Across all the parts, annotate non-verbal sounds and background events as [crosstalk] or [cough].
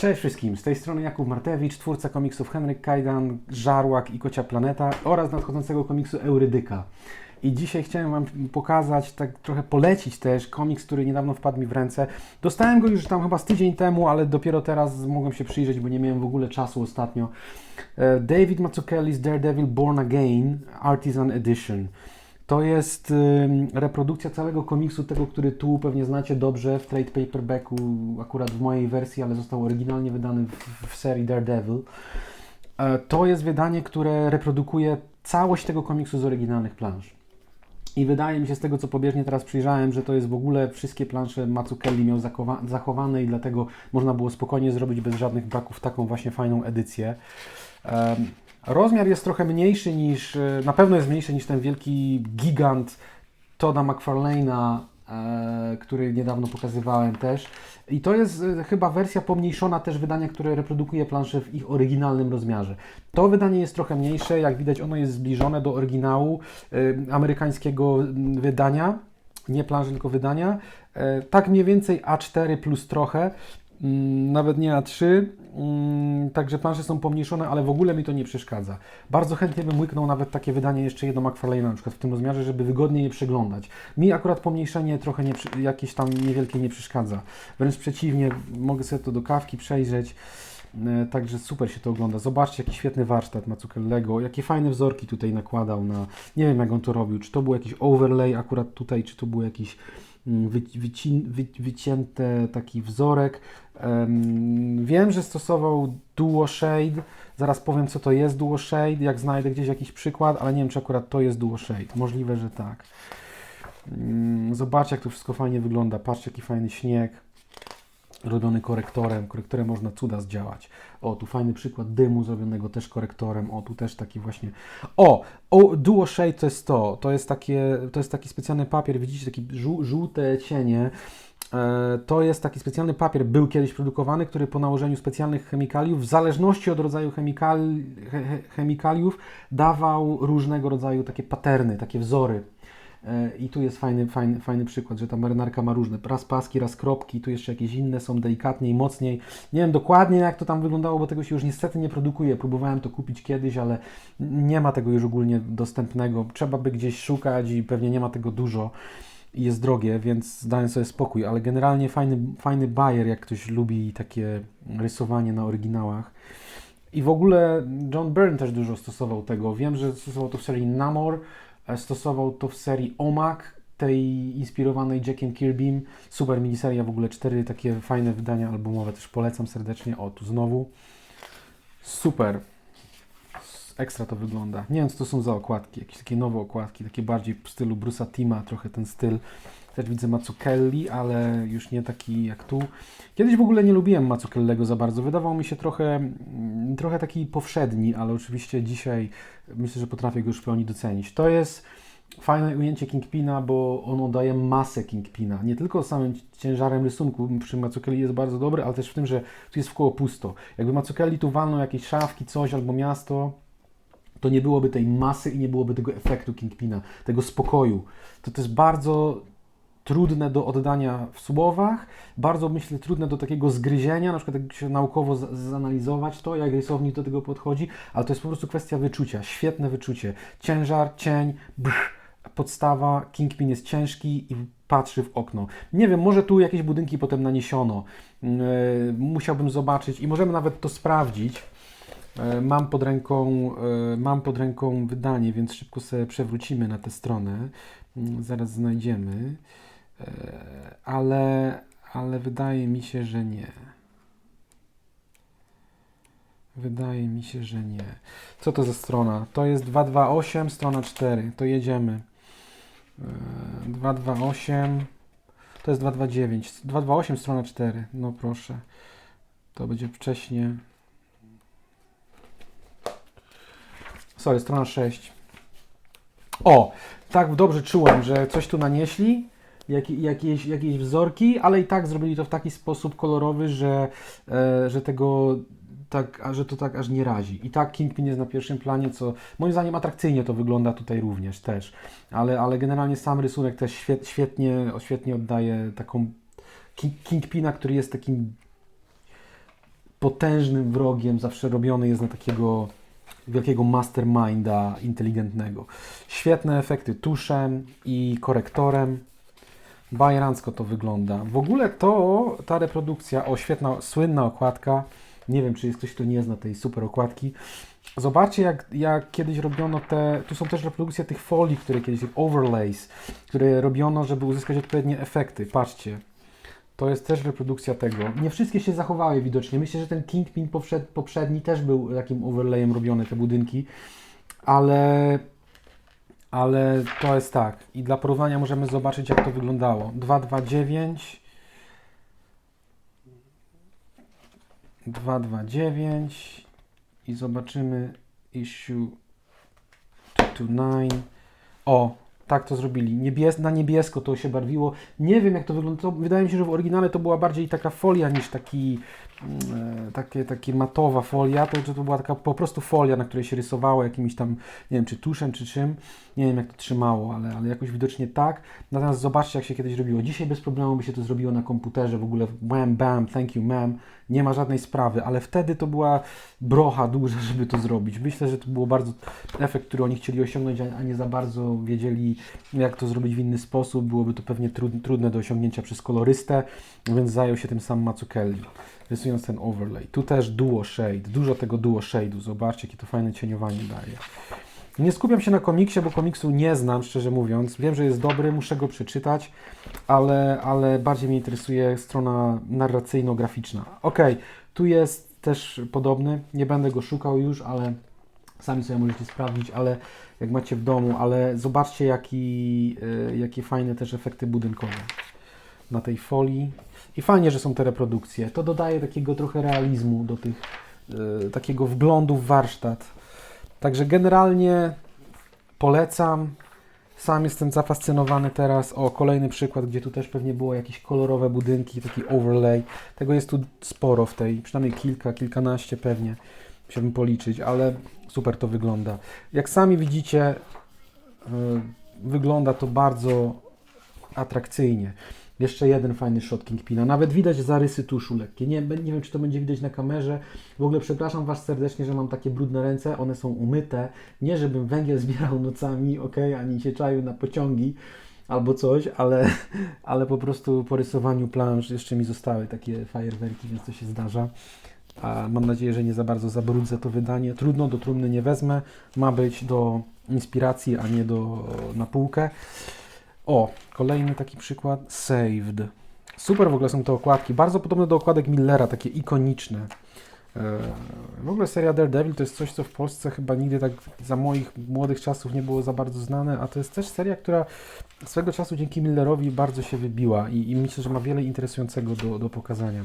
Cześć wszystkim, z tej strony Jakub Martewicz, twórca komiksów Henryk Kajdan, Żarłak i Kocia Planeta oraz nadchodzącego komiksu Eurydyka. I dzisiaj chciałem Wam pokazać, tak trochę polecić też komiks, który niedawno wpadł mi w ręce. Dostałem go już tam chyba z tydzień temu, ale dopiero teraz mogłem się przyjrzeć, bo nie miałem w ogóle czasu ostatnio. E, David Mazzucchelli's Daredevil Born Again Artisan Edition. To jest reprodukcja całego komiksu, tego, który tu pewnie znacie dobrze w trade paperbacku, akurat w mojej wersji, ale został oryginalnie wydany w, w serii Daredevil. E, to jest wydanie, które reprodukuje całość tego komiksu z oryginalnych plansz. I wydaje mi się z tego, co pobieżnie teraz przyjrzałem, że to jest w ogóle wszystkie plansze Mazzucchelli miał zachowa- zachowane i dlatego można było spokojnie zrobić bez żadnych braków taką właśnie fajną edycję. Rozmiar jest trochę mniejszy niż, e, na pewno jest mniejszy niż ten wielki gigant Toda McFarlane'a, e, który niedawno pokazywałem też. I to jest e, chyba wersja pomniejszona też wydania, które reprodukuje plansze w ich oryginalnym rozmiarze. To wydanie jest trochę mniejsze, jak widać ono jest zbliżone do oryginału amerykańskiego mm, wydania, nie planszy, tylko wydania. Tak mniej więcej A4 plus trochę, nawet nie A3, mm, także plansze są pomniejszone, ale w ogóle mi to nie przeszkadza. Bardzo chętnie bym łyknął nawet takie wydanie jeszcze jedno McFarlane'a na przykład w tym rozmiarze, żeby wygodniej je przeglądać. Mi akurat pomniejszenie trochę nie, jakieś tam niewielkie nie przeszkadza. Wręcz przeciwnie, mogę sobie to do kawki przejrzeć. E, Także super się to ogląda. Zobaczcie, jaki świetny warsztat Mazzucchelliego, jakie fajne wzorki tutaj nakładał na... Nie wiem, jak on to robił, czy to był jakiś overlay akurat tutaj, czy to był jakiś mm, wy, wycin, wy, wycięty taki wzorek. Em, wiem, że stosował Duo Shade. Zaraz powiem, co to jest Duo Shade, jak znajdę gdzieś jakiś przykład, ale nie wiem, czy akurat to jest Duo Shade. Możliwe, że tak. Mm, Zobaczcie, jak to wszystko fajnie wygląda. Patrzcie, jaki fajny śnieg robiony korektorem. Korektorem można cuda zdziałać. O, tu fajny przykład dymu zrobionego też korektorem. O, tu też taki właśnie. O, o Duo Shade to jest to. To jest, takie, to jest taki specjalny papier. Widzicie, takie żół, żółte cienie. E, To jest taki specjalny papier, był kiedyś produkowany, który po nałożeniu specjalnych chemikaliów, w zależności od rodzaju chemikal, he, he- chemikaliów, dawał różnego rodzaju takie paterny, takie wzory. I tu jest fajny, fajny, fajny przykład, że ta marynarka ma różne, raz paski, raz kropki, tu jeszcze jakieś inne są delikatniej, mocniej. Nie wiem dokładnie jak to tam wyglądało, bo tego się już niestety nie produkuje. Próbowałem to kupić kiedyś, ale nie ma tego już ogólnie dostępnego. Trzeba by gdzieś szukać i pewnie nie ma tego dużo i jest drogie, więc zdaję sobie spokój, ale generalnie fajny, fajny bajer, jak ktoś lubi takie rysowanie na oryginałach. I w ogóle John Byrne też dużo stosował tego. Wiem, że stosował to w serii Namor, stosował to w serii Omak, tej inspirowanej Jackiem Kirbym. Super miniseria, w ogóle cztery takie fajne wydania albumowe, też polecam serdecznie. O, tu znowu. Super. Ekstra to wygląda. Nie wiem, co to są za okładki, jakieś takie nowe okładki, takie bardziej w stylu Bruce'a Tima, trochę ten styl. Też widzę Mazzucchelli, ale już nie taki jak tu. Kiedyś w ogóle nie lubiłem Mazzucchelliego za bardzo. Wydawał mi się trochę, mm, trochę taki powszedni, ale oczywiście dzisiaj myślę, że potrafię go już w pełni docenić. To jest fajne ujęcie Kingpina, bo ono daje masę Kingpina. Nie tylko samym ciężarem rysunku przy Mazzucchelli jest bardzo dobry, ale też w tym, że tu jest wkoło pusto. Jakby Mazzucchelli tu walnął jakieś szafki, coś albo miasto, to nie byłoby tej masy i nie byłoby tego efektu Kingpina, tego spokoju. To, to jest bardzo trudne do oddania w słowach, bardzo myślę trudne do takiego zgryzienia, na przykład jak się naukowo zanalizować to, jak rysownik do tego podchodzi, ale to jest po prostu kwestia wyczucia, świetne wyczucie. Ciężar, cień, brz, podstawa, Kingpin jest ciężki i patrzy w okno. Nie wiem, może tu jakieś budynki potem naniesiono. Yy, musiałbym zobaczyć i możemy nawet to sprawdzić. E, Mam pod ręką, e, mam pod ręką wydanie, więc szybko sobie przewrócimy na tę stronę. Mm, Zaraz znajdziemy. E, Ale, ale wydaje mi się, że nie. Wydaje mi się, że nie. Co to za strona? To jest 228, strona 4. To jedziemy. E, 228. To jest 229. 228, strona 4. No proszę. To będzie wcześniej. Sorry, strona 6. O, tak dobrze czułem, że coś tu nanieśli, jak, jakieś, jakieś wzorki, ale i tak zrobili to w taki sposób kolorowy, że, e, że tego tak, że to tak aż nie razi. I tak Kingpin jest na pierwszym planie, co moim zdaniem atrakcyjnie to wygląda tutaj również też. Ale, ale generalnie sam rysunek też świet, świetnie, świetnie oddaje taką King, Kingpina, który jest takim potężnym wrogiem, zawsze robiony jest na takiego wielkiego masterminda inteligentnego. Świetne efekty tuszem i korektorem. Bajerancko to wygląda. W ogóle to, ta reprodukcja, o świetna, słynna okładka. Nie wiem, czy jest ktoś, kto nie zna tej super okładki. Zobaczcie, jak, jak kiedyś robiono te. Tu są też reprodukcje tych folii, które kiedyś, overlays, które robiono, żeby uzyskać odpowiednie efekty. Patrzcie. To jest też reprodukcja tego. Nie wszystkie się zachowały widocznie. Myślę, że ten Kingpin poprzed, poprzedni też był takim overlayem robione, te budynki. Ale, ale to jest tak. I dla porównania możemy zobaczyć, jak to wyglądało. 229 229 i zobaczymy issue 229. O, tak to zrobili. Niebies na niebiesko to się barwiło. Nie wiem jak to wygląda. Wydaje mi się, że w oryginale to była bardziej taka folia niż taki takie, takie matowa folia. To, to była taka po prostu folia, na której się rysowało jakimś tam, nie wiem, czy tuszem, czy czym. Nie wiem jak to trzymało, ale, ale jakoś widocznie tak. Natomiast zobaczcie jak się kiedyś robiło. Dzisiaj bez problemu by się to zrobiło na komputerze. W ogóle bam, bam, thank you ma'am. Nie ma żadnej sprawy, ale wtedy to była brocha duża, [laughs] żeby to zrobić. Myślę, że to było bardzo efekt, który oni chcieli osiągnąć, a nie za bardzo wiedzieli, jak to zrobić w inny sposób. Byłoby to pewnie trud- trudne do osiągnięcia przez kolorystę, więc zajął się tym sam Mazzucchelli, rysując ten overlay. Tu też duo shade, dużo tego duo shade'u. Zobaczcie, jakie to fajne cieniowanie daje. Nie skupiam się na komiksie, bo komiksu nie znam, szczerze mówiąc. Wiem, że jest dobry, muszę go przeczytać, ale, ale bardziej mnie interesuje strona narracyjno-graficzna. Ok, tu jest też podobny, nie będę go szukał już, ale sami sobie możecie sprawdzić, ale jak macie w domu, ale zobaczcie jaki, y, jakie fajne też efekty budynkowe na tej folii. I fajnie, że są te reprodukcje. To dodaje takiego trochę realizmu do tych, y, takiego wglądu w warsztat. Także generalnie polecam. Sam jestem zafascynowany teraz. O, kolejny przykład, gdzie tu też pewnie było jakieś kolorowe budynki, taki overlay. Tego jest tu sporo w tej, przynajmniej kilka, kilkanaście pewnie. Musiałbym policzyć, ale super to wygląda. Jak sami widzicie, yy, wygląda to bardzo atrakcyjnie. Jeszcze jeden fajny shot Kingpina. Nawet widać zarysy tuszu lekkie. Nie, nie wiem, czy to będzie widać na kamerze. W ogóle przepraszam Was serdecznie, że mam takie brudne ręce. One są umyte. Nie, żebym węgiel [laughs] zbierał nocami, ok, ani się czaił na pociągi albo coś, ale, [laughs] ale po prostu po rysowaniu planż jeszcze mi zostały takie fajerwerki, więc to się zdarza. A mam nadzieję, że nie za bardzo zabrudzę to wydanie. Trudno, do trumny nie wezmę. Ma być do inspiracji, a nie do na półkę. O, kolejny taki przykład. Saved. Super w ogóle są te okładki. Bardzo podobne do okładek Millera, takie ikoniczne. E, W ogóle seria Daredevil to jest coś, co w Polsce chyba nigdy tak za moich młodych czasów nie było za bardzo znane, a to jest też seria, która swego czasu dzięki Millerowi bardzo się wybiła i, i myślę, że ma wiele interesującego do, do pokazania.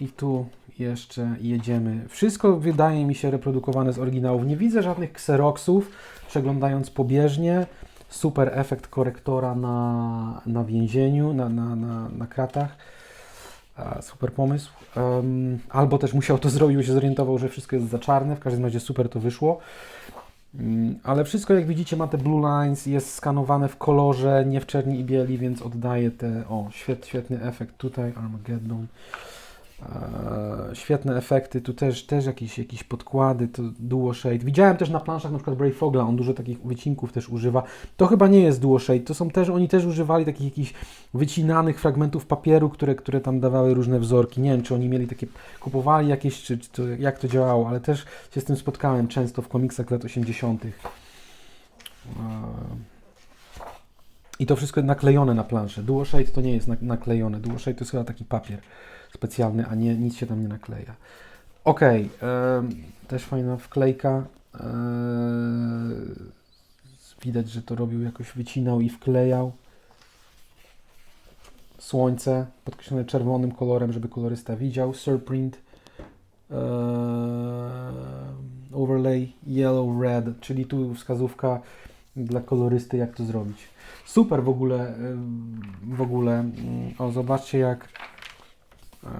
I tu jeszcze jedziemy. Wszystko wydaje mi się reprodukowane z oryginałów. Nie widzę żadnych kseroksów, przeglądając pobieżnie. Super efekt korektora na, na więzieniu, na, na, na, na kratach. Super pomysł. Em, albo też musiał to [laughs] zrobić, bo się zorientował, że wszystko jest za czarne. W każdym razie super to wyszło. Mm, Ale wszystko, jak widzicie, ma te blue lines, jest skanowane w kolorze, nie w czerni i bieli, więc oddaje te. O, świet, świetny efekt tutaj, Armageddon. Eee, świetne efekty, tu też, też jakieś, jakieś podkłady, to duo shade. Widziałem też na planszach na przykład Brave Fogla, on dużo takich wycinków też używa. To chyba nie jest duo shade, to są też, oni też używali takich jakichś wycinanych fragmentów papieru, które, które tam dawały różne wzorki. Nie wiem, czy oni mieli takie, kupowali jakieś, czy, czy to, jak to działało, ale też się z tym spotkałem często w komiksach lat 80. I to wszystko naklejone na planszę. Duo shade to nie jest nak- naklejone, duo shade to jest chyba taki papier specjalny, a nie, nic się tam nie nakleja. Ok, też fajna wklejka. E, widać, że to robił jakoś, wycinał i wklejał. Słońce podkreślone czerwonym kolorem, żeby kolorysta widział. Surprint. E, overlay yellow red, czyli tu wskazówka dla kolorysty, jak to zrobić. Super w ogóle, w ogóle. mm, O, zobaczcie jak e,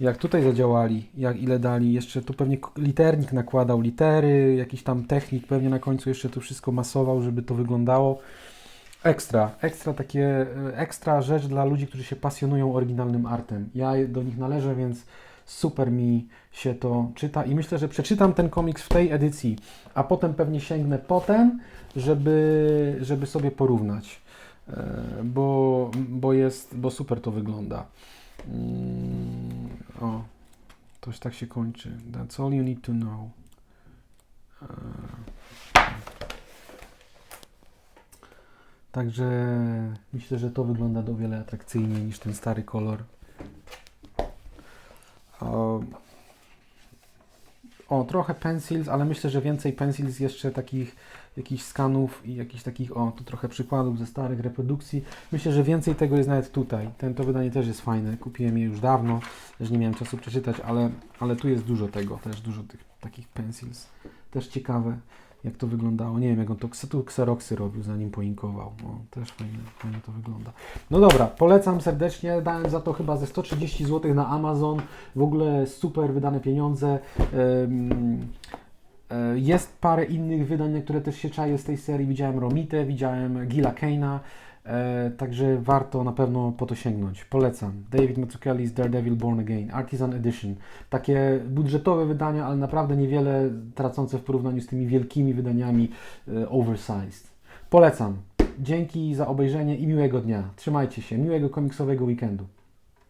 jak tutaj zadziałali, jak ile dali, jeszcze tu pewnie liternik nakładał litery, jakiś tam technik pewnie na końcu jeszcze to wszystko masował, żeby to wyglądało. Ekstra, ekstra takie, e, ekstra rzecz dla ludzi, którzy się pasjonują oryginalnym artem. Ja do nich należę, więc super mi się to czyta i myślę, że przeczytam ten komiks w tej edycji, a potem pewnie sięgnę potem, żeby, żeby sobie porównać, e, bo, bo jest, bo super to wygląda. Mm, o, toś tak się kończy. That's all you need to know. E, Także myślę, że to wygląda o wiele atrakcyjniej niż ten stary kolor. O, trochę pencils, ale myślę, że więcej pencils jeszcze takich jakichś skanów i jakichś takich, o, tu trochę przykładów ze starych reprodukcji. Myślę, że więcej tego jest nawet tutaj. Ten, to wydanie też jest fajne. Kupiłem je już dawno, też nie miałem czasu przeczytać, ale, ale tu jest dużo tego, też dużo tych takich pencils. Też ciekawe, jak to wyglądało. Nie wiem, jak on to kseroksy robił, zanim poinkował. No, też fajnie, fajnie to wygląda. No dobra, polecam serdecznie. Dałem za to chyba ze 130 zł na Amazon. W ogóle super wydane pieniądze. Jest parę innych wydań, które też się czaję z tej serii. Widziałem Romitę, widziałem Gila Kane'a, e, także warto na pewno po to sięgnąć. Polecam. David Mazzucchelli's Daredevil Born Again, Artisan Edition. Takie budżetowe wydania, ale naprawdę niewiele tracące w porównaniu z tymi wielkimi wydaniami e, oversized. Polecam. Dzięki za obejrzenie i miłego dnia. Trzymajcie się. Miłego komiksowego weekendu.